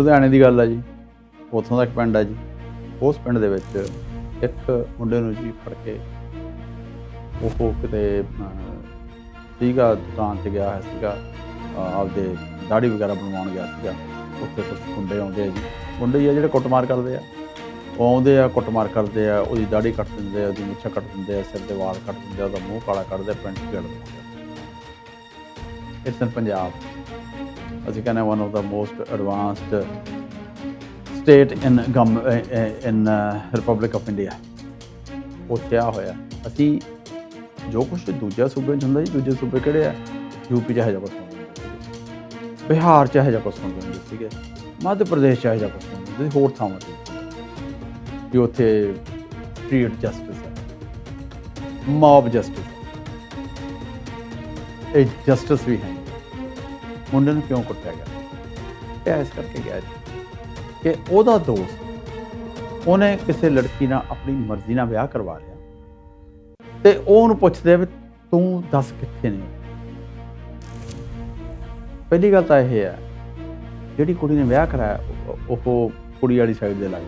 ਲੁਧਿਆਣੇ ਦੀ ਗੱਲ ਆ ਜੀ। ਉੱਥੋਂ ਦਾ ਇੱਕ ਪਿੰਡ ਆ ਜੀ। ਉਸ ਪਿੰਡ ਦੇ ਵਿੱਚ ਇੱਕ ਮੁੰਡੇ ਨੂੰ ਜੀ ਫੜ ਕੇ ਉਹ ਕਿਤੇ ਸੀਗਾ, ਦੁਕਾਨ ਤੇ ਗਿਆ ਹੋਇਆ ਸੀਗਾ। ਆਪਦੇ ਦਾੜੀ ਵਗੈਰਾ ਬਣਵਾਉਣ ਗਿਆ ਸੀਗਾ। ਉੱਥੇ ਕੁਝ ਮੁੰਡੇ ਆਉਂਦੇ ਆ ਜੀ। ਮੁੰਡੇ ਆ ਜਿਹੜੇ ਕੁੱਟਮਾਰ ਕਰਦੇ ਆ। ਉਹ ਆਉਂਦੇ ਆ, ਕੁੱਟਮਾਰ ਕਰਦੇ ਆ, ਉਹਦੀ ਦਾੜੀ ਕੱਟ ਦਿੰਦੇ ਆ, ਉਹਦੀ ਮੁੱਛਾਂ ਕੱਟ ਦਿੰਦੇ ਆ, ਸਿਰ ਦੇ ਵਾਲ ਕੱਟ ਦਿੰਦੇ ਆ, ਉਹਦਾ ਮੂੰਹ ਕਾਲਾ ਕੱਢਦੇ ਪੈਂਟ ਛੇੜ ਦਿੰਦੇ ਆ। ਇਟਸ ਇਨ ਪੰਜਾਬ ਅਸੀਂ ਕਹਿੰਦੇ one of the most advanced state in gum in republic of India ਉਹ ਆ ਹੋਇਆ। ਅਸੀਂ ਜੋ ਕੁਝ ਦੂਜਾ ਸੂਬੇ 'ਚ ਹੁੰਦਾ ਜੀ, ਦੂਜੇ ਸੂਬੇ ਕਿਹੜੇ ਆ? ਯੂਪੀ 'ਚ ਇਹੋ ਜਿਹਾ ਕੁਛ ਬਿਹਾਰ 'ਚ ਇਹੋ ਜਿਹਾ ਕੁਛ ਹੁੰਦਾ ਹੁੰਦੇ ਸੀਗੇ ਮੱਧ ਪ੍ਰਦੇਸ਼ 'ਚ ਇਹੋ ਜਿਹਾ ਕੁਛ ਹੁੰਦੇ। ਸੀ ਹੋਰ ਥਾਵਾਂ ਤੇ ਕਿ ਉੱਥੇ ਸਟਰੀਟ ਜਸਟਿਸ ਹੈ। ਮੌਬ ਜਸਟਿਸ ਇਹ ਜਸਟਿਸ ਵੀ ਹੈ। ਮੁੰਡੇ ਨੂੰ ਕਿਉਂ ਕੁੱਟਿਆ ਗਿਆ? ਇਹ ਇਸ ਕਰਕੇ ਗਿਆ ਜੀ ਕਿ ਉਹਦਾ ਦੋਸਤ ਉਹਨੇ ਕਿਸੇ ਲੜਕੀ ਨਾਲ ਆਪਣੀ ਮਰਜ਼ੀ ਨਾਲ ਵਿਆਹ ਕਰਵਾ ਲਿਆ ਤੇ ਉਹ ਉਹਨੂੰ ਪੁੱਛਦੇ ਵੀ ਤੂੰ ਦੱਸ ਕਿੱਥੇ ਨੇ? ਪਹਿਲੀ ਗੱਲ ਤਾਂ ਇਹ ਹੈ, ਜਿਹੜੀ ਕੁੜੀ ਨੇ ਵਿਆਹ ਕਰਾਇਆ, ਉਹ- ਉਹ ਕੁੜੀ ਵਾਲੀ ਸਾਈਡ ਦੇ ਲੱਗ।